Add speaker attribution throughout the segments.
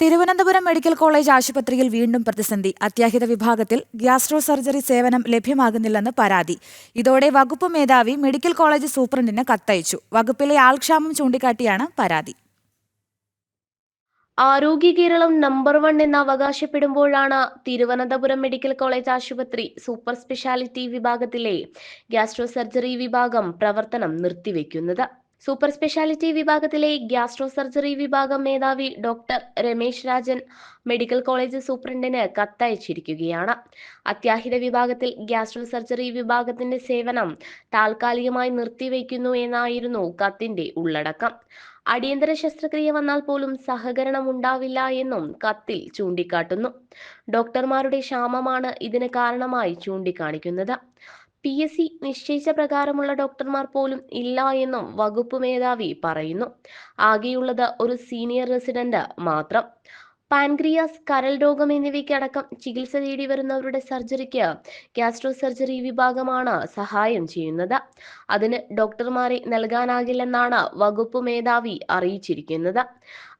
Speaker 1: Thiruvananthapuram medical college ആശുപത്രിയിൽ വീണ്ടും പ്രതിസന്ധി. അത്യാഹിത വിഭാഗത്തിൽ ഗ്യാസ്ട്രോ സർജറി സേവനം ലഭ്യമാകുന്നില്ലെന്ന് പരാതി. ഇതോടെ വകുപ്പ് മേധാവി മെഡിക്കൽ കോളേജ് സൂപ്രണ്ടിന് കത്തയച്ചു. വകുപ്പിലെ ആൾക്ഷാമം ചൂണ്ടിക്കാട്ടിയാണ് പരാതി.
Speaker 2: ആരോഗ്യ കേരളം നമ്പർ വൺ എന്ന് അവകാശപ്പെടുമ്പോഴാണ് തിരുവനന്തപുരം മെഡിക്കൽ കോളേജ് ആശുപത്രി സൂപ്പർ സ്പെഷ്യാലിറ്റി വിഭാഗത്തിലെ ഗ്യാസ്ട്രോ സർജറി വിഭാഗം പ്രവർത്തനം നിർത്തിവെക്കുന്നത്. സൂപ്പർ സ്പെഷ്യാലിറ്റി വിഭാഗത്തിലെ ഗ്യാസ്ട്രോ സർജറി വിഭാഗം മേധാവി doctor Ramesh Rajan medical college സൂപ്രണ്ടിന് കത്തയച്ചിരിക്കുകയാണ്. അത്യാഹിത വിഭാഗത്തിൽ ഗ്യാസ്ട്രോ സർജറി വിഭാഗത്തിന്റെ സേവനം താൽക്കാലികമായി നിർത്തിവെക്കുന്നു എന്നായിരുന്നു കത്തിന്റെ ഉള്ളടക്കം. അടിയന്തര ശസ്ത്രക്രിയ വന്നാൽ പോലും സഹകരണം ഉണ്ടാവില്ല എന്നും കത്തിൽ ചൂണ്ടിക്കാട്ടുന്നു. ഡോക്ടർമാരുടെ ക്ഷാമമാണ് ഇതിന് കാരണമായി ചൂണ്ടിക്കാണിക്കുന്നത്. പി എസ് സി നിശ്ചയിച്ച പ്രകാരമുള്ള ഡോക്ടർമാർ പോലും ഇല്ല എന്നും വകുപ്പ് മേധാവി പറയുന്നു. ആകെയുള്ളത് ഒരു സീനിയർ റെസിഡന്റ് മാത്രം. പാൻക്രിയാസ് കരൽ രോഗം എന്നിവയ്ക്കടക്കം ചികിത്സ തേടി വരുന്നവരുടെ സർജറിക്ക് ഗ്യാസ്ട്രോ സർജറി വിഭാഗമാണ് സഹായം ചെയ്യുന്നത്. അതിന് ഡോക്ടർമാരെ നൽകാനാകില്ലെന്നാണ് വകുപ്പ് മേധാവി അറിയിച്ചിരിക്കുന്നത്.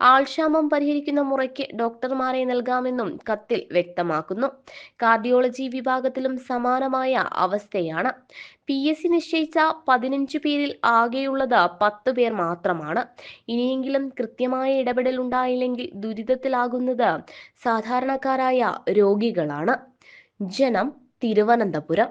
Speaker 2: ആൾക്ഷാമം പരിഹരിക്കുന്ന മുറയ്ക്ക് ഡോക്ടർമാരെ നൽകാമെന്നും കത്തിൽ വ്യക്തമാക്കുന്നു. കാർഡിയോളജി വിഭാഗത്തിലും സമാനമായ അവസ്ഥയാണ്. പി എസ് സി നിശ്ചയിച്ച പതിനഞ്ച് പേരിൽ ആകെയുള്ളത് പത്ത് പേർ മാത്രമാണ്. ഇനിയെങ്കിലും കൃത്യമായ ഇടപെടൽ ഉണ്ടായില്ലെങ്കിൽ ദുരിതത്തിലാകുന്നത് സാധാരണക്കാരായ രോഗികളാണ്. ജനം തിരുവനന്തപുരം.